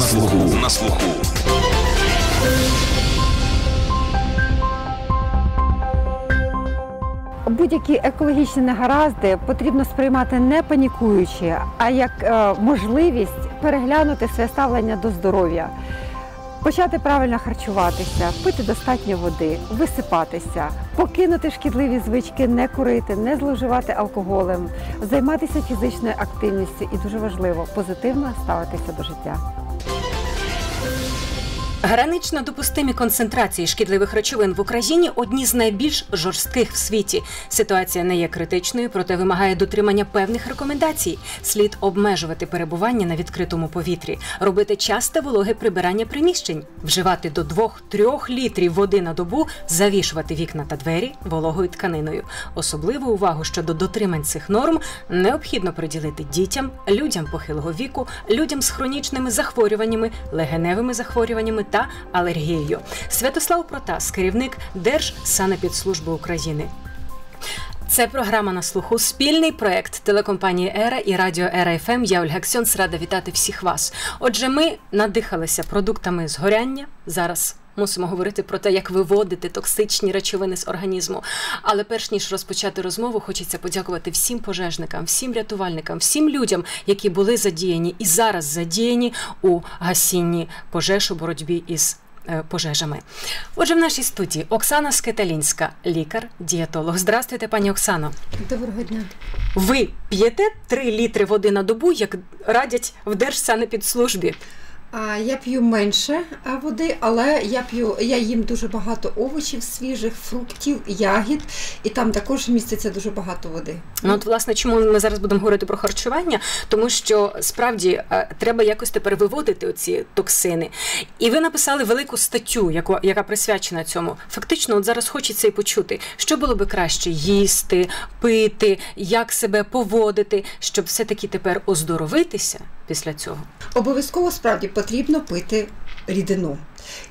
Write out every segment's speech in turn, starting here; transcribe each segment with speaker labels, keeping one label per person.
Speaker 1: На слуху. На слуху.
Speaker 2: Будь-які екологічні негаразди потрібно сприймати не панікуючи, а як е, можливість переглянути своє ставлення до здоров'я, почати правильно харчуватися, пити достатньо води, висипатися, покинути шкідливі звички, не курити, не зловживати алкоголем, займатися фізичною активністю і дуже важливо позитивно ставитися до життя.
Speaker 3: Гранично допустимі концентрації шкідливих речовин в Україні одні з найбільш жорстких в світі. Ситуація не є критичною, проте вимагає дотримання певних рекомендацій. Слід обмежувати перебування на відкритому повітрі, робити часте вологе прибирання приміщень, вживати до 2-3 літрів води на добу, завішувати вікна та двері вологою тканиною. Особливу увагу щодо дотримань цих норм необхідно приділити дітям, людям похилого віку, людям з хронічними захворюваннями, легеневими захворюваннями та алергією. Святослав Протас, керівник Держсанепідслужби України. Це програма на слуху. Спільний проект телекомпанії Ера і Радіо Ера ФМ. Я Ольга Ксьонс, рада вітати всіх вас. Отже, ми надихалися продуктами згоряння. Зараз мусимо говорити про те, як виводити токсичні речовини з організму. Але перш ніж розпочати розмову, хочеться подякувати всім пожежникам, всім рятувальникам, всім людям, які були задіяні і зараз задіяні у гасінні пожеж у боротьбі із. е, Пожежами, отже, в нашій студії Оксана Скеталінська, лікар, дієтолог. Здравствуйте, пані Оксано.
Speaker 2: Доброго дня.
Speaker 3: Ви п'єте 3 літри води на добу, як радять в Держсанепідслужбі.
Speaker 4: Я п'ю менше води, але я п'ю, я їм дуже багато овочів свіжих, фруктів, ягід, і там також міститься дуже багато води.
Speaker 3: Ну от власне, чому ми зараз будемо говорити про харчування? Тому що справді е, треба якось тепер виводити оці токсини. І ви написали велику статтю, яку, яка присвячена цьому. Фактично, от зараз хочеться і почути, що було би краще їсти, пити, як себе поводити, щоб все-таки тепер оздоровитися після цього.
Speaker 4: Обов'язково справді потрібно пити рідину.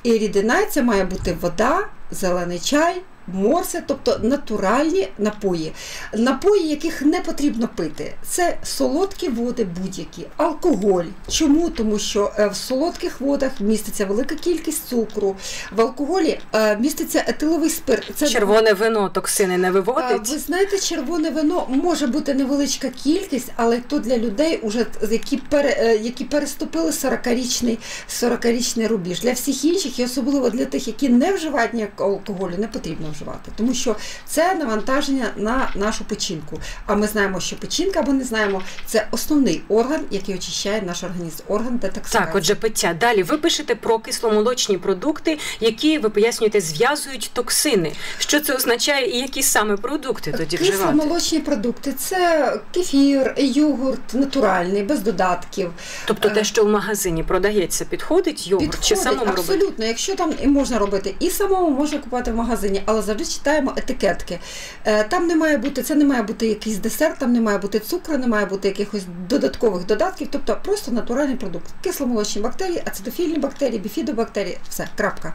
Speaker 4: І рідина це має бути вода, зелений чай. Морси, тобто натуральні напої, напої, яких не потрібно пити. Це солодкі води будь-які, алкоголь. Чому? Тому що е, в солодких водах міститься велика кількість цукру, в алкоголі е, міститься етиловий спирт. Це
Speaker 3: Червоне вино токсини не виводить.
Speaker 4: Ви знаєте, червоне вино може бути невеличка кількість, але то для людей, уже, які, пере, е, які переступили 40-річний, 40-річний рубіж. Для всіх інших, і особливо для тих, які не вживають ніякого алкоголю, не потрібно вживати. Тому що це навантаження на нашу печінку. А ми знаємо, що печінка, або не знаємо, це основний орган, який очищає наш організм, орган детоксикації.
Speaker 3: Так, отже, пиття. Далі ви пишете про кисломолочні продукти, які ви пояснюєте, зв'язують токсини. Що це означає і які саме продукти тоді вживати?
Speaker 4: Кисломолочні продукти це кефір, йогурт натуральний, без додатків.
Speaker 3: Тобто те,
Speaker 4: Е,
Speaker 3: що в магазині продається, підходить йогурт чи
Speaker 4: Підходить,
Speaker 3: самому робити?
Speaker 4: абсолютно. Якщо там можна робити, і самому можна купувати в магазині, але завжди читаємо етикетки. Е, Там не має бути, це не має бути якийсь десерт, там не має бути цукру, не має бути якихось додаткових додатків, тобто просто натуральний продукт. Кисломолочні бактерії, ацидофільні бактерії, біфідобактерії, все, крапка.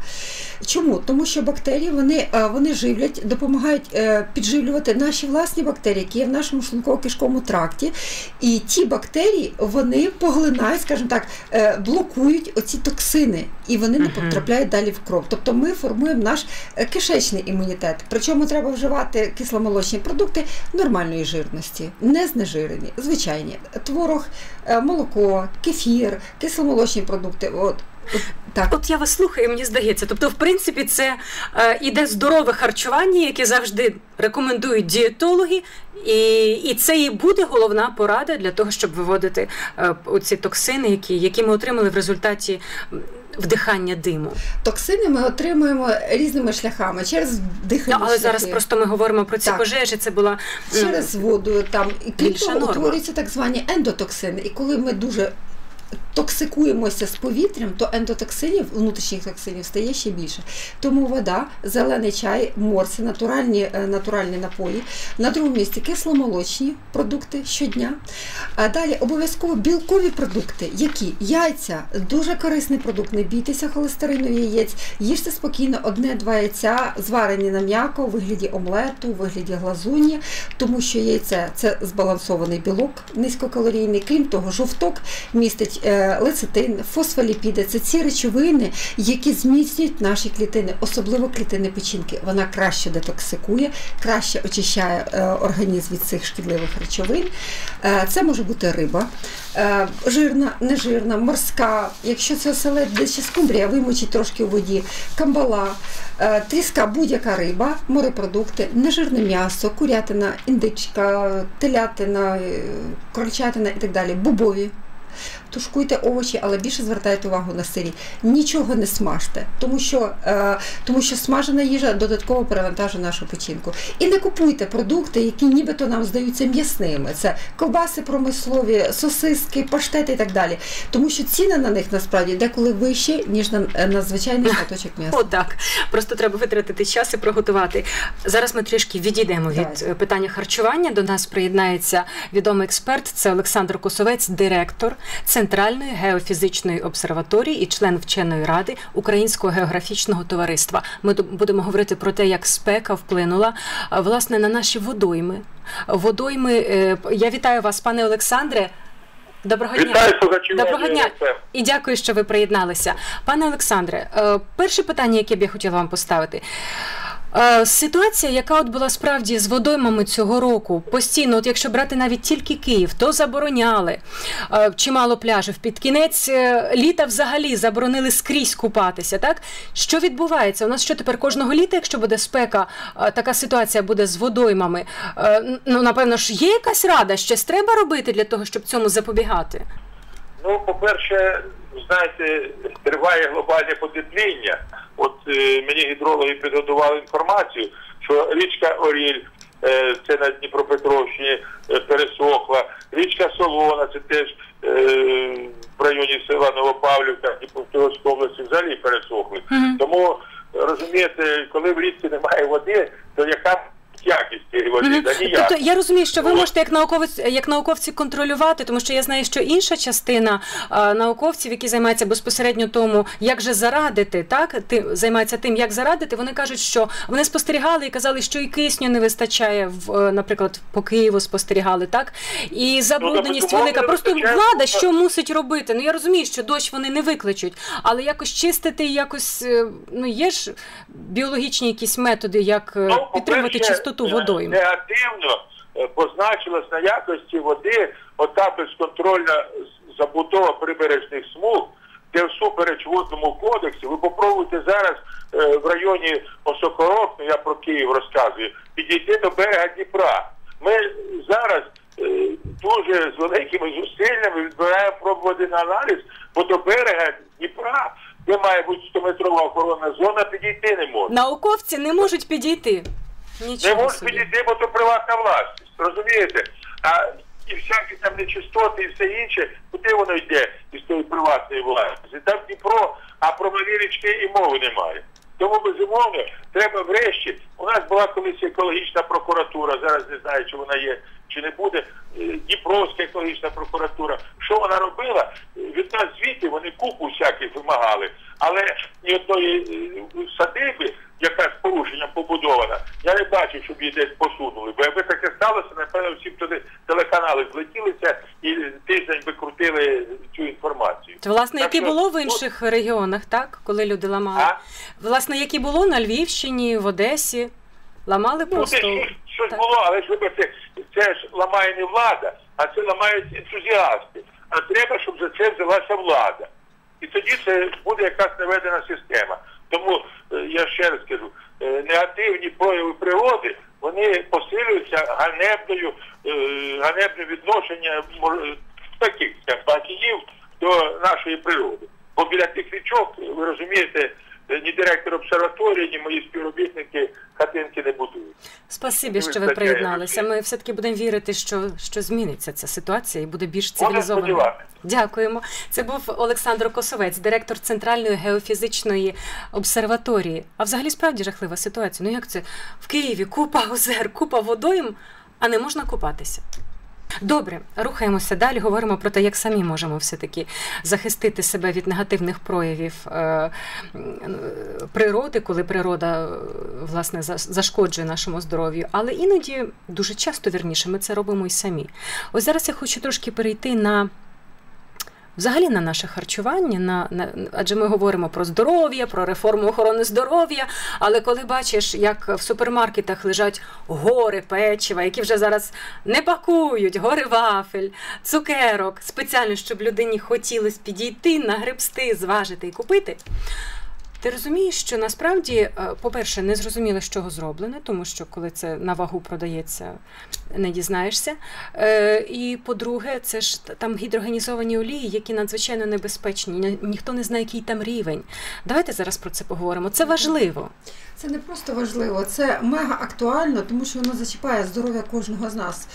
Speaker 4: Чому? Тому що бактерії вони, е, вони живлять, допомагають е, підживлювати наші власні бактерії, які є в нашому шлунково-кишковому тракті. І ті бактерії вони поглинають, скажімо так, блокують оці токсини, і вони не потрапляють далі в кров. Тобто ми формуємо наш кишечний імунітет. Причому треба вживати кисломолочні продукти нормальної жирності, не знежирені, звичайні. Творог, е, молоко, кефір, кисломолочні продукти. От, так.
Speaker 3: От я вас слухаю, мені здається. Тобто, в принципі, це е, іде здорове харчування, яке завжди рекомендують дієтологи, і, і це і буде головна порада для того, щоб виводити е, оці токсини, які, які ми отримали в результаті вдихання диму.
Speaker 4: Токсини ми отримуємо різними шляхами через дихання.
Speaker 3: Ну, але зараз просто ми говоримо про ці
Speaker 4: Так.
Speaker 3: пожежі. Це була
Speaker 4: через воду там і крім того, утворюються так звані ендотоксини. І коли ми дуже токсикуємося з повітрям, то ендотоксинів, внутрішніх токсинів стає ще більше. Тому вода, зелений чай, морси, натуральні, е, натуральні напої. На другому місці кисломолочні продукти щодня. А далі обов'язково білкові продукти, які яйця, дуже корисний продукт. Не бійтеся холестерину яєць, їжте спокійно одне-два яйця, зварені на м'яко у вигляді омлету, у вигляді глазуні, тому що яйце це збалансований білок, низькокалорійний. Крім того, жовток містить е, лецитин, фосфоліпіди це ці речовини, які зміцнюють наші клітини, особливо клітини печінки. Вона краще детоксикує, краще очищає е, організм від цих шкідливих речовин. Е, Це може бути риба, е, жирна, нежирна, морська. Якщо це оселедець чи скумбрія, вимочіть трошки у воді, камбала, тріска, будь-яка риба, морепродукти, нежирне м'ясо, курятина, індичка, телятина, крольчатина і так далі, бобові. Тушкуйте овочі, але більше звертайте увагу на сирі. Нічого не смажте, тому що, е, тому що смажена їжа додатково перевантажує нашу печінку. І не купуйте продукти, які нібито нам здаються м'ясними. Це ковбаси промислові, сосиски, паштети і так далі. Тому що ціни на них насправді деколи вищі, ніж на, на звичайний шматочок м'яса.
Speaker 3: Отак. Просто треба витратити час і приготувати. Зараз ми трішки відійдемо від е, питання харчування. До нас приєднається відомий експерт. Це Олександр Косовець, директор Центральної геофізичної обсерваторії і член вченої ради Українського географічного товариства. Ми будемо говорити про те, як спека вплинула е, власне на наші водойми. Водойми. е, Я вітаю вас, пане Олександре. Доброго дня.
Speaker 1: Вітаю.
Speaker 3: Доброго дня і дякую, що ви приєдналися. Пане Олександре, е, перше питання, яке б я хотіла вам поставити. Е, Ситуація, яка от була справді з водоймами цього року, постійно, от якщо брати навіть тільки Київ, то забороняли е, чимало пляжів. Під кінець е, літа взагалі заборонили скрізь купатися. Так що відбувається? У нас що тепер кожного літа, якщо буде спека, така ситуація буде з водоймами. Ну напевно ж є якась рада, щось треба робити для того, щоб цьому запобігати.
Speaker 1: Ну, по-перше, знаєте, триває глобальне потепління. От е, мені гідрологи підготували інформацію, що річка Оріль, е, це на Дніпропетровщині, е, пересохла. Річка Солона, це теж е, в районі села Новопавлівка, Дніпропетровської області взагалі пересохли.
Speaker 3: Мгм.
Speaker 1: Тому розумієте, коли в річці немає води, то яка якість води?
Speaker 3: Тобто я розумію, що ви
Speaker 1: От.
Speaker 3: можете як науковець, як науковці контролювати, тому що я знаю, що інша частина а, науковців, які займаються безпосередньо тому, як же зарадити, так ти займаються тим, як зарадити. Вони кажуть, що вони спостерігали і казали, що і кисню не вистачає в, е, наприклад, по Києву спостерігали, так і забрудненість
Speaker 1: безумовно,
Speaker 3: велика. Просто влада що мусить робити? Ну я розумію, що дощ вони не викличуть, але якось чистити, якось е, ну є ж біологічні якісь методи, як е,
Speaker 1: Ну,
Speaker 3: підтримувати
Speaker 1: по-перше,
Speaker 3: чистоту
Speaker 1: е,
Speaker 3: водойм.
Speaker 1: Негативно е, позначилась на якості води ота безконтрольна забудова прибережних смуг, де всупереч водному кодексі, ви попробуйте зараз е, в районі Осокорок, я про Київ розказую, підійти до берега Дніпра. Ми зараз дуже з великими зусиллями відбираємо пробувати на аналіз, бо до берега Дніпра, де має бути 100-метрова охоронна зона, підійти не можна.
Speaker 3: Науковці не можуть підійти.
Speaker 1: Не
Speaker 3: Нічого
Speaker 1: можуть
Speaker 3: собі.
Speaker 1: підійти, бо то приватна власність. Розумієте? А і всякі там нечистоти і все інше, куди воно йде із тої приватної власності? Там Дніпро, а про малі річки і мови немає. Тому безумовно треба врешті. У нас була колись екологічна прокуратура, зараз не знаю, чи вона є, чи не буде. Е, Дніпровська екологічна прокуратура. Що вона робила? Е, Від нас звідти вони купу всяких вимагали, але ні одної е, садиби, яка з порушенням побудована, я не бачив, щоб її десь посунули. Бо якби таке сталося, напевно, всі б туди телеканали злетілися і тиждень би крутили цю інформацію.
Speaker 3: То, власне,
Speaker 1: Так
Speaker 3: як
Speaker 1: що,
Speaker 3: було в
Speaker 1: ну,
Speaker 3: інших регіонах, так? Коли люди ламали.
Speaker 1: А?
Speaker 3: Власне, як і було на Львівщині, в Одесі. Ламали
Speaker 1: Ну,
Speaker 3: просто.
Speaker 1: це щось,
Speaker 3: так.
Speaker 1: було, але ж вибачте, це ж ламає не влада, а це ламають ентузіасти. А треба, щоб за це взялася влада. І тоді це буде якась наведена система. Тому е, я ще раз кажу, е, негативні прояви природи вони посилюються ганебною, е, ганебним відношенням таких скажімо, багатіїв до нашої природи. Бо біля тих річок, ви розумієте, ні директор обсерваторії, ні мої співробітники хатинки не будують.
Speaker 3: Спасибі, що ви приєдналися. Ми все-таки будемо вірити, що, що зміниться ця ситуація і буде більш
Speaker 1: Будемо
Speaker 3: цивілізованою. Дякуємо. Це був Олександр Косовець, директор Центральної геофізичної обсерваторії. А взагалі справді жахлива ситуація. Ну як це в Києві купа озер, купа водойм, а не можна купатися. Добре, рухаємося далі. Говоримо про те, як самі можемо все-таки захистити себе від негативних проявів е, природи, коли природа е, власне за- зашкоджує нашому здоров'ю. Але іноді дуже часто вірніше ми це робимо і самі. Ось зараз я хочу трошки перейти на взагалі на наше харчування, на, на адже ми говоримо про здоров'я, про реформу охорони здоров'я. Але коли бачиш, як в супермаркетах лежать гори печива, які вже зараз не пакують, гори вафель, цукерок, спеціально, щоб людині хотілося підійти, нагребсти, зважити і купити. Ти розумієш, що насправді, е, по-перше, не зрозуміло, з чого зроблене, тому що коли це на вагу продається, не дізнаєшся. Е, І по-друге, це ж там гідрогенізовані олії, які надзвичайно небезпечні. Ніхто не знає, який там рівень. Давайте зараз про це поговоримо. Це важливо.
Speaker 4: Це не просто важливо, це мега актуально, тому що воно зачіпає здоров'я кожного з нас.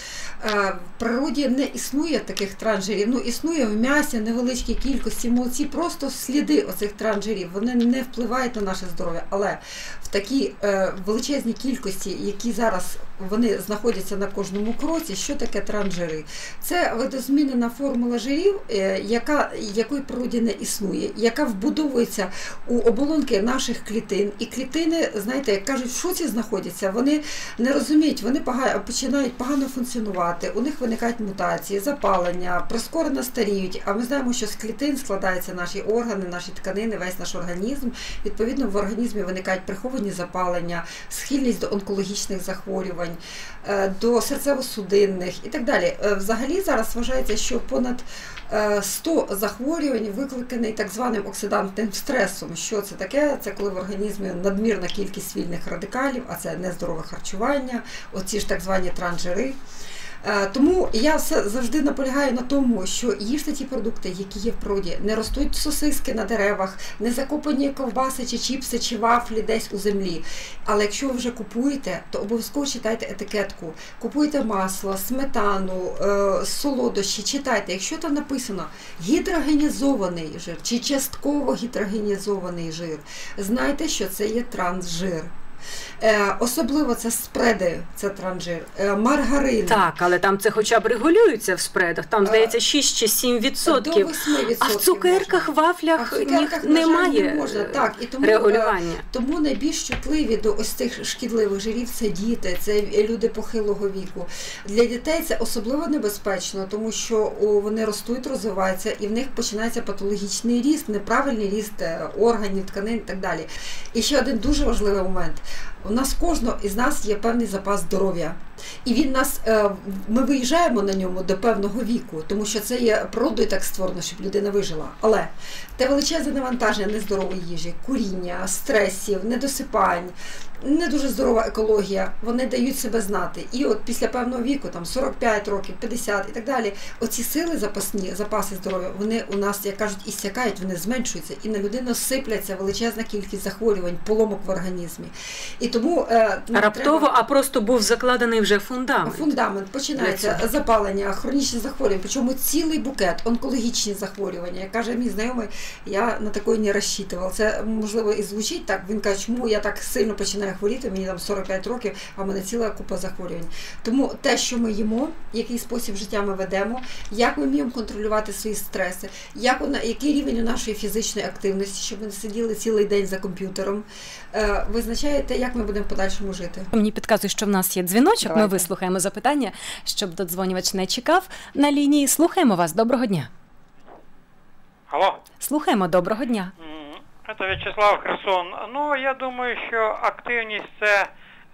Speaker 4: Е, В природі не існує таких транжирів. Ну існує в м'ясі невеличкій кількості молоці, просто сліди оцих транжирів. Вони не впливають на наше здоров'я. Але такій е, величезній кількості, які зараз вони знаходяться на кожному кроці, що таке транжири? Це видозмінена формула жирів, е, яка якої природі не існує, яка вбудовується у оболонки наших клітин. І клітини, знаєте, як кажуть, в шоці знаходяться. Вони не розуміють, вони пога- починають погано функціонувати. У них виникають мутації, запалення, прискорено старіють. А ми знаємо, що з клітин складаються наші органи, наші тканини, весь наш організм. Відповідно, в організмі виникають приховані запалення, схильність до онкологічних захворювань, е, до серцево-судинних і так далі. Е, Взагалі зараз вважається, що понад е, 100 захворювань викликаний так званим оксидантним стресом. Що це таке? Це коли в організмі надмірна кількість вільних радикалів, а це нездорове харчування, оці ж так звані транжири. Е, Тому я завжди наполягаю на тому, що їжте ті продукти, які є в природі, не ростуть сосиски на деревах, не закопані ковбаси чи чіпси чи вафлі десь у землі. Але якщо ви вже купуєте, то обов'язково читайте етикетку. Купуйте масло, сметану, е, солодощі, читайте. Якщо там написано гідрогенізований жир чи частково гідрогенізований жир, знайте, що це є трансжир. Е, особливо це спреди, це транжир, е, маргарин.
Speaker 3: Так, але там це хоча б регулюється в спредах. Там здається 6 чи 7 відсотків. А в цукерках,
Speaker 4: можна.
Speaker 3: вафлях,
Speaker 4: А в цукерках,
Speaker 3: ні- немає
Speaker 4: не можна. Так, і тому,
Speaker 3: регулювання.
Speaker 4: Тому найбільш чутливі до ось цих шкідливих жирів це діти, це люди похилого віку. Для дітей це особливо небезпечно, тому що вони ростуть, розвиваються, і в них починається патологічний ріст, неправильний ріст е, органів, тканин і так далі. І ще один дуже важливий момент. У нас кожного із нас є певний запас здоров'я. І він нас, е, ми виїжджаємо на ньому до певного віку, тому що це є природою так створено, щоб людина вижила. Але те величезне навантаження нездорової їжі, куріння, стресів, недосипань, не дуже здорова екологія, вони дають себе знати. І от після певного віку, там 45 років, 50 і так далі, оці сили запасні, запаси здоров'я, вони у нас, як кажуть, іссякають, вони зменшуються, і на людину сипляться величезна кількість захворювань, поломок в організмі. І тому е,
Speaker 3: Раптово,
Speaker 4: треба-
Speaker 3: а просто був закладений вже фундамент.
Speaker 4: Фундамент починається запалення, хронічні захворювання, причому цілий букет, онкологічні захворювання. Як каже мій знайомий, я на такої не розчитував. Це можливо і звучить так. Він каже, чому я так сильно починаю хворіти, мені там 45 років, а в мене ціла купа захворювань. Тому те, що ми їмо, який спосіб життя ми ведемо, як ми вміємо контролювати свої стреси, як вона, який рівень у нашої фізичної активності, щоб ми не сиділи цілий день за комп'ютером, е, визначає те, як ми будемо в подальшому жити.
Speaker 3: Мені підказує, що в нас є дзвіночок. Ми вислухаємо запитання, щоб додзвонювач не чекав. На лінії слухаємо вас. Доброго дня.
Speaker 5: Алло,
Speaker 3: Слухаємо, доброго дня.
Speaker 5: Це В'ячеслав Херсон. Ну, я думаю, що активність це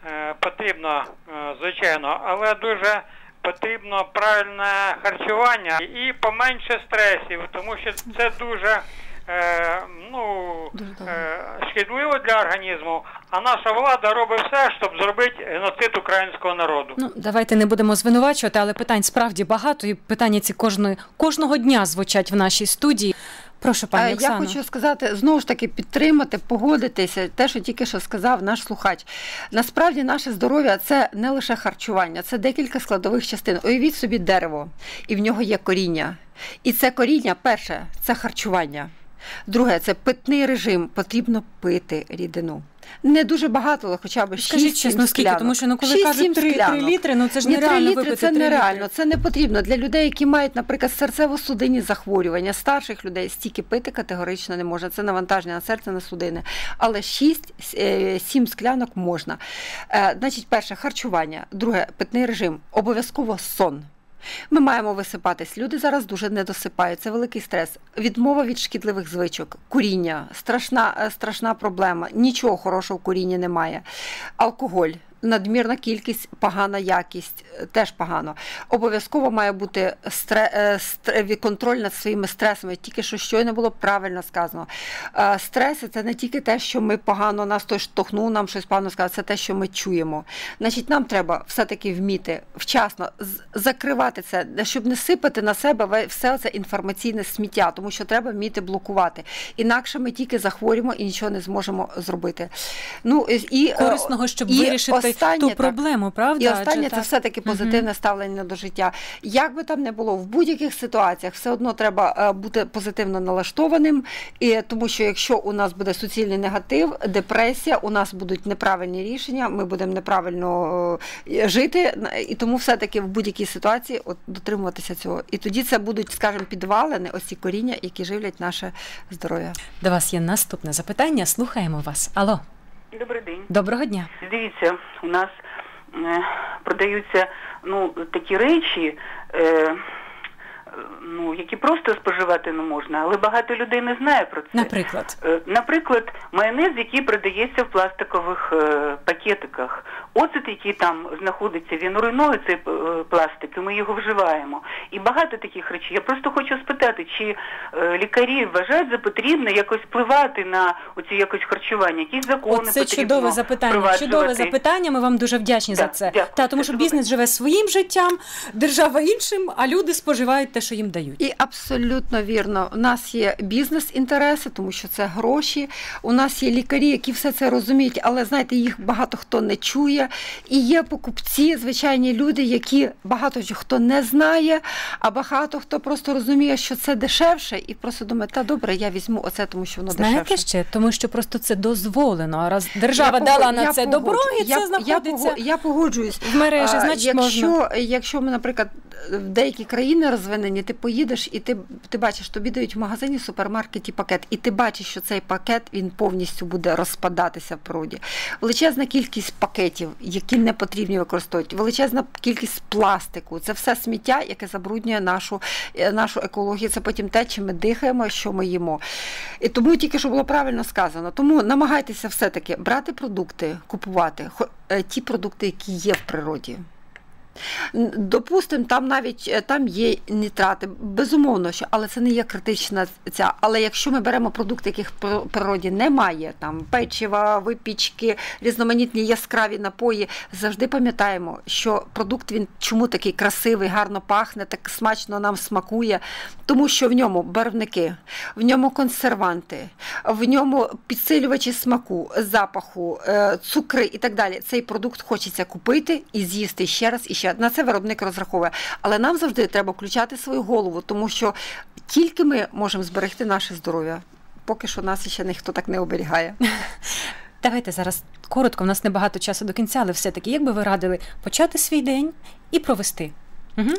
Speaker 5: е, потрібно, е, звичайно, але дуже потрібно правильне харчування і поменше стресів, тому що це дуже. Е, ну,
Speaker 3: Дуже
Speaker 5: е, шкідливо для організму, а наша влада робить все, щоб зробити геноцид українського народу.
Speaker 3: Ну, давайте не будемо звинувачувати, але питань справді багато, і питання ці кожної, кожного дня звучать в нашій студії. Прошу, пані
Speaker 2: Е,
Speaker 3: Оксано.
Speaker 2: Я хочу сказати знову ж таки підтримати, погодитися. Те, що тільки що сказав наш слухач. Насправді, наше здоров'я це не лише харчування, це декілька складових частин. Уявіть собі дерево, і в нього є коріння. І це коріння, перше, це харчування. Друге, це питний режим. Потрібно пити рідину. Не дуже багато, але хоча б 6
Speaker 3: Скажіть чесно, скільки? Тому що ну, коли кажуть 3, 3 літри, ну це ж
Speaker 2: Ні, 3 літри
Speaker 3: випити
Speaker 2: це
Speaker 3: 3
Speaker 2: нереально,
Speaker 3: літри.
Speaker 2: це не потрібно. Для людей, які мають, наприклад, серцево-судинні захворювання, старших людей стільки пити категорично не можна. Це навантаження на серце, на судини. Але 6-7 склянок можна. Е, Значить, перше харчування, друге питний режим, обов'язково сон.
Speaker 4: Ми маємо висипатись. Люди зараз дуже не досипають. Це великий стрес. Відмова від шкідливих звичок, куріння, страшна, е, страшна проблема. Нічого хорошого в курінні немає. Алкоголь. Надмірна кількість, погана якість, е, теж погано. Обов'язково має бути стре, е, стре- контроль над своїми стресами. Тільки що щойно було правильно сказано. Е, Стреси це не тільки те, що ми погано нас хтось штовхнув, нам щось погано сказав, це те, що ми чуємо. Значить, нам треба все-таки вміти вчасно закривати це, щоб не сипати на себе все це інформаційне сміття, тому що треба вміти блокувати. Інакше ми тільки захворюємо і нічого не зможемо зробити. Ну і
Speaker 3: Корисного, щоб
Speaker 4: і
Speaker 3: вирішити
Speaker 4: останнє,
Speaker 3: ту
Speaker 4: так.
Speaker 3: проблему, правда?
Speaker 4: І
Speaker 3: Адже
Speaker 4: останнє це
Speaker 3: так.
Speaker 4: все-таки позитивне ставлення до життя. Як би там не було, в будь-яких ситуаціях все одно треба е, бути позитивно налаштованим, і тому що якщо у нас буде суцільний негатив, депресія, у нас будуть неправильні рішення, ми будемо неправильно е, жити, і тому все-таки в будь-якій ситуації от, дотримуватися цього. І тоді це будуть, скажімо, підвалини, ось ці коріння, які живлять наше здоров'я.
Speaker 3: До вас є наступне запитання. Слухаємо вас. Алло,
Speaker 6: Добрий день.
Speaker 3: доброго дня.
Speaker 6: Дивіться, у нас е, продаються ну, такі речі, е, ну, які просто споживати не можна, але багато людей не знає про це.
Speaker 3: Наприклад,
Speaker 6: Е, Наприклад, майонез, який продається в пластикових е, пакетиках. Оцет, який там знаходиться, він руйнує цей е, пластик, і ми його вживаємо. І багато таких речей. Я просто хочу спитати, чи е, лікарі вважають за потрібне якось впливати на оці якось харчування, якісь закони потрібно
Speaker 3: чудове запитання. Чудове запитання. Ми вам дуже вдячні за це.
Speaker 6: дякую.
Speaker 3: Та тому, що бізнес живе своїм життям, держава іншим, а люди споживають те, що їм дають.
Speaker 4: І абсолютно вірно. У нас є бізнес-інтереси, тому що це гроші. У нас є лікарі, які все це розуміють, але знаєте, їх багато хто не чує. І є покупці, звичайні люди, які багато хто не знає, а багато хто просто розуміє, що це дешевше, і просто думає, та добре, я візьму оце, тому що воно
Speaker 3: Знаєте
Speaker 4: дешевше.
Speaker 3: ще, тому що просто це дозволено. А раз держава
Speaker 4: Я
Speaker 3: дала на це добро, і
Speaker 4: я-
Speaker 3: це
Speaker 4: я
Speaker 3: знаходиться
Speaker 4: Я погоджуюсь.
Speaker 3: в мережі,
Speaker 4: А,
Speaker 3: значить
Speaker 4: якщо,
Speaker 3: можна.
Speaker 4: якщо ми, наприклад, в деякі країни розвинені, ти поїдеш і ти, ти бачиш, тобі дають в магазині, в супермаркеті пакет, і ти бачиш, що цей пакет він повністю буде розпадатися в природі. Величезна кількість пакетів, які не потрібні використовувати, величезна кількість пластику. Це все сміття, яке забруднює нашу, е, нашу екологію. Це потім те, чим ми дихаємо, що ми їмо. І тому тільки що було правильно сказано. Тому намагайтеся все-таки брати продукти, купувати е, ті продукти, які є в природі. Н- Допустим, там навіть е, там є нітрати, безумовно, що, але це не є критична ця. Але якщо ми беремо продукти, яких в природі немає, там печива, випічки, різноманітні яскраві напої, завжди пам'ятаємо, що продукт він чому такий красивий, гарно пахне, так смачно нам смакує, тому що в ньому барвники, в ньому консерванти, в ньому підсилювачі смаку, запаху, е, цукри і так далі. Цей продукт хочеться купити і з'їсти ще раз і ще на це виробник розраховує. Але нам завжди треба включати свою голову, тому що тільки ми можемо зберегти наше здоров'я. Поки що нас ще ніхто так не оберігає.
Speaker 3: Давайте зараз коротко, в нас небагато часу до кінця, але все-таки, як би ви радили почати свій день і провести? Угу.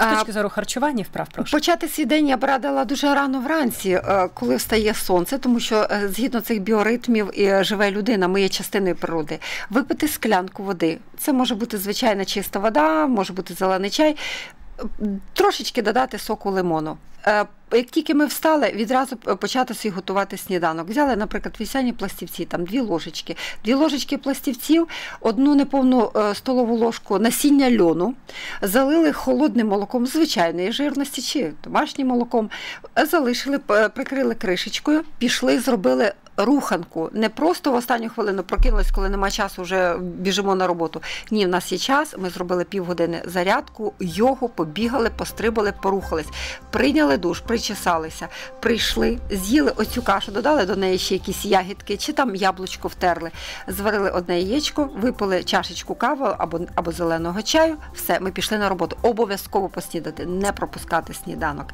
Speaker 3: З точки зору харчування, вправ, прошу.
Speaker 4: Почати свій день я б радила дуже рано вранці, е, коли встає сонце, тому що е, згідно цих біоритмів і е, живе людина, ми є частиною природи. Випити склянку води. Це може бути звичайна чиста вода, може бути зелений чай. Трошечки додати соку лимону. Е, Як тільки ми встали, відразу почати собі готувати сніданок. Взяли, наприклад, вісяні пластівці, там дві ложечки, дві ложечки пластівців, одну неповну е, столову ложку насіння льону, залили холодним молоком звичайної жирності чи домашнім молоком, е, залишили, прикрили кришечкою, пішли, зробили. Руханку не просто в останню хвилину прокинулись, коли нема часу, вже біжимо на роботу. Ні, в нас є час. Ми зробили півгодини зарядку, йогу, побігали, пострибали, порухались, прийняли душ, причесалися, прийшли, з'їли оцю кашу, додали до неї ще якісь ягідки, чи там яблучко втерли, зварили одне яєчко, випили чашечку кави або, або зеленого чаю. Все, ми пішли на роботу. Обов'язково поснідати, не пропускати сніданок.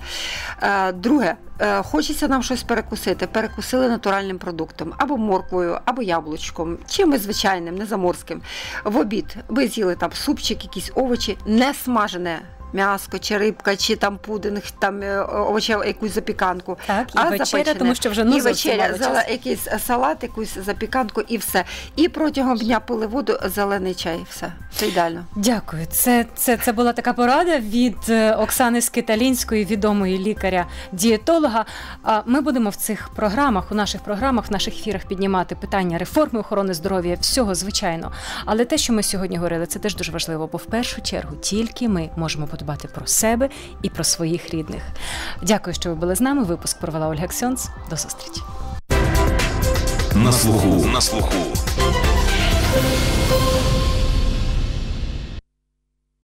Speaker 4: Е, друге, е, хочеться нам щось перекусити. Перекусили натуральним продуктом, або морквою, або яблучком, чимось звичайним, не заморським. В обід ви з'їли там супчик, якісь овочі, не смажене. М'яско, чи рибка, чи там пудинг, там е, якусь запіканку.
Speaker 3: Так, і
Speaker 4: А
Speaker 3: вечеря,
Speaker 4: запечене.
Speaker 3: тому що вже ну
Speaker 4: і вечеря, зала, якийсь салат, якусь запіканку і все. І протягом дня пили воду, зелений чай. Все. Це ідеально.
Speaker 3: Дякую. Це, це, це була така порада від е, Оксани Скиталінської, відомої лікаря-дієтолога. А Ми будемо в цих програмах, у наших програмах, в наших ефірах піднімати питання реформи охорони здоров'я, всього звичайно. Але те, що ми сьогодні говорили, це теж дуже важливо, бо в першу чергу тільки ми можемо подбати про себе і про своїх рідних. Дякую, що ви були з нами. Випуск провела Ольга Ксьонц. До зустрічі.
Speaker 7: На слуху. На слуху.